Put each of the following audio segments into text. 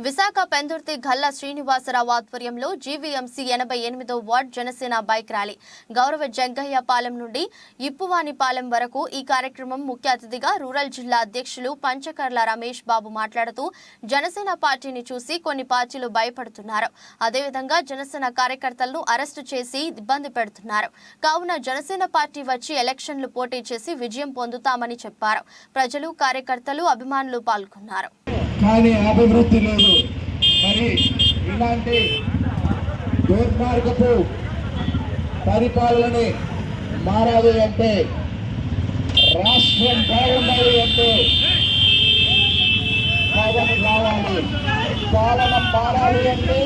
విశాఖ పెందుర్తి గల్లా శ్రీనివాసరావు ఆధ్వర్యంలో జీవీఎంసీ ఎనభై ఎనిమిదో వార్డ్ జనసేన బైక్ ర్యాలీ. గౌరవ జగ్గయ్య పాలెం నుండి ఇప్పువానిపాలెం వరకు ఈ కార్యక్రమం ముఖ్య అతిథిగా రూరల్ జిల్లా అధ్యక్షులు పంచకర్ల రమేష్ బాబు మాట్లాడుతూ జనసేన పార్టీని చూసి కొన్ని పార్టీలు భయపడుతున్నారు. అదేవిధంగా జనసేన కార్యకర్తలను అరెస్టు చేసి ఇబ్బంది పెడుతున్నారు. కావున జనసేన పార్టీ వచ్చి ఎలక్షన్లు పోటీ చేసి విజయం పొందుతామని చెప్పారు. ప్రజలు కార్యకర్తలు అభిమానులు పాల్గొన్నారు. కానీ అభివృద్ధి లేదు. మరి ఇలాంటి దుర్మార్గపు పరిపాలనని మారాలి అంటే రాష్ట్రం బాగుండాలి అంటే పవన్ రావాలి. పాలన మారాలి అంటే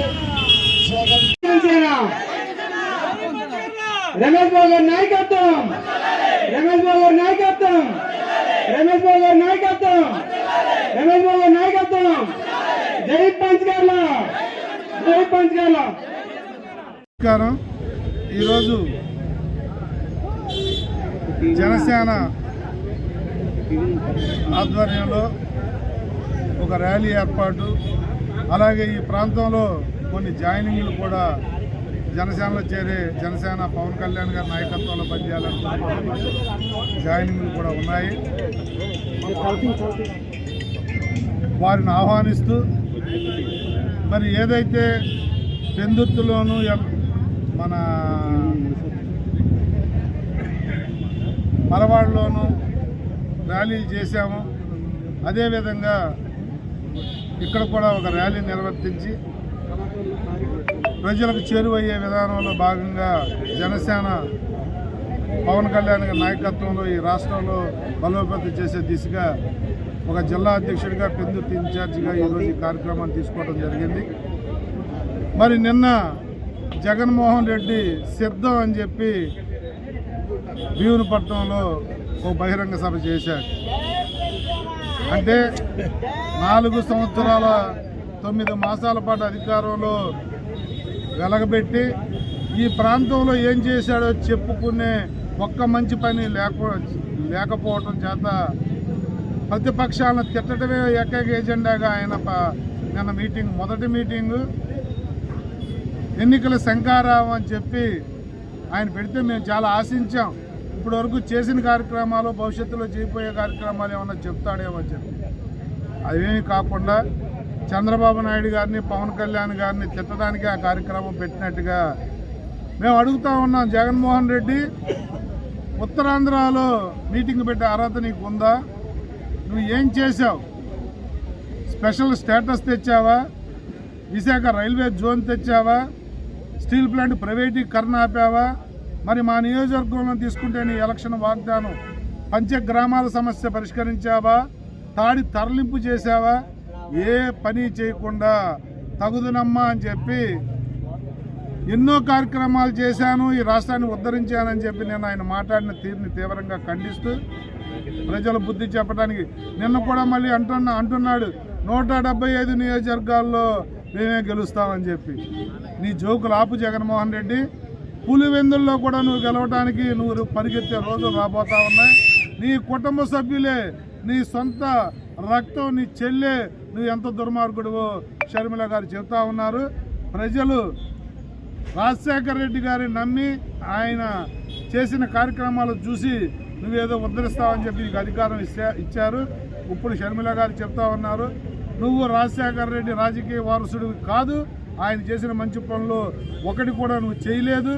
జగన్ రమేష్ బాబు గారి నాయకత్వం. రమేష్ బాబు గారి నాయకత్వం. రమేష్ బాబు గారి నాయకత్వం రమేష్ బాబు గారి నాయకత్వం జై పంచగార్ల జై పంచగార్ల నమస్కారం. ఈరోజు జనసేన ఆధ్వర్యంలో ఒక ర్యాలీ ఏర్పాటు అలాగే ఈ ప్రాంతంలో కొన్ని జాయినింగ్లు కూడా జనసేనలో చేరే జనసేన పవన్ కళ్యాణ్ గారి నాయకత్వంలో పనిచేయాలనుకుంటున్న జాయినింగ్లు కూడా ఉన్నాయి. వారిని ఆహ్వానిస్తూ మరి ఏదైతే పెందుర్తిలోను ఎం- మన మలవాడలోను ర్యాలీలు చేశాము. అదేవిధంగా ఇక్కడ కూడా ఒక ర్యాలీ నిర్వర్తించి ప్రజలకు చేరువయ్యే విధానంలో భాగంగా జనసేన పవన్ కళ్యాణ్ నాయకత్వంలో ఈ రాష్ట్రంలో బలోపేతం చేసే దిశగా ఒక జిల్లా అధ్యక్షుడిగా పెందుర్తి ఇన్ఛార్జిగా ఈరోజు ఈ కార్యక్రమాన్ని తీసుకోవడం జరిగింది. మరి నిన్న జగన్మోహన్ రెడ్డి సిద్ధం అని చెప్పి భీమునిపట్నంలో ఓ బహిరంగ సభ చేశారు. అంటే నాలుగు సంవత్సరాల తొమ్మిది మాసాల పాటు అధికారంలో వెలగబెట్టి ఈ ప్రాంతంలో ఏం చేశాడో చెప్పుకునే ఒక్క మంచి పని లేక లేకపోవటం చేత ప్రతిపక్షాలను తిట్టడమే ఏకైక ఎజెండాగా ఆయన నిన్న మీటింగ్ మొదటి మీటింగు. ఎన్నికల శంకారావం అని చెప్పి ఆయన పెడితే మేము చాలా ఆశించాం. ఇప్పటివరకు చేసిన కార్యక్రమాలు భవిష్యత్తులో చేయబోయే కార్యక్రమాలు ఏమన్నా చెప్తాడేమో అని చెప్పి. అవేమి కాకుండా చంద్రబాబు నాయుడు గారిని పవన్ కళ్యాణ్ గారిని తిట్టడానికి ఆ కార్యక్రమం పెట్టినట్టుగా మేము అడుగుతా ఉన్నాం. జగన్మోహన్ రెడ్డి ఉత్తరాంధ్రలో మీటింగ్ పెట్టే అర్హత నీకు ఉందా నువ్వు ఏం చేశావు? స్పెషల్ స్టేటస్ తెచ్చావా? విశాఖ రైల్వే జోన్ తెచ్చావా? స్టీల్ ప్లాంట్ ప్రైవేటీకరణ ఆపావా? మరి మా నియోజకవర్గంలో తీసుకుంటే నీ ఎలక్షన్ వాగ్దానం. పంచ గ్రామాల సమస్య పరిష్కరించావా? తాడి తరలింపు చేశావా? ఏ పని చేయకుండా తగుదునమ్మా అని చెప్పి ఎన్నో కార్యక్రమాలు చేశాను ఈ రాష్ట్రాన్ని ఉద్ధరించానని చెప్పి నేను ఆయన మాట్లాడిన తీరుని తీవ్రంగా ఖండిస్తూ ప్రజల బుద్ధి చెప్పడానికి నిన్న కూడా మళ్ళీ అంటున్నా అంటున్నాడు. నూట డెబ్బై ఐదు నియోజకవర్గాల్లో మేమే గెలుస్తామని చెప్పి. నీ జోకులు ఆపు జగన్మోహన్ రెడ్డి. పులివెందుల్లో కూడా నువ్వు గెలవడానికి నువ్వు పరిగెత్తే రోజులు రాబోతా ఉన్నాయి. నీ కుటుంబ సభ్యులే నీ సొంత రక్తం నీ చెల్లె నువ్వు ఎంత దుర్మార్గుడువో షర్మిల గారు చెబుతా ఉన్నారు. ప్రజలు రాజశేఖర రెడ్డి గారిని నమ్మి ఆయన చేసిన కార్యక్రమాలు చూసి నువ్వేదో ఉద్ధరిస్తావని చెప్పి నీకు అధికారం ఇచ్చా ఇచ్చారు. ఇప్పుడు షర్మిల గారు చెప్తా ఉన్నారు. నువ్వు రాజశేఖర రెడ్డి రాజకీయ వారసుడు కాదు. ఆయన చేసిన మంచి పనులు ఒకటి కూడా నువ్వు చేయలేదు.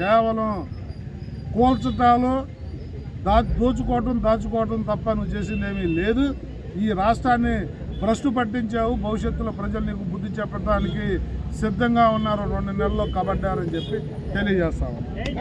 కేవలం కూల్చటాలు దా దోచుకోవటం దాచుకోవటం తప్ప నువ్వు చేసిందేమీ లేదు. ఈ రాష్ట్రాన్ని భ్రష్టు పట్టించావు. భవిష్యత్తులో ప్రజలు నీకు బుద్ధి చెప్పడానికి సిద్ధంగా ఉన్నారు. రెండు నెలల్లో కబడ్డారని చెప్పి తెలియజేస్తాము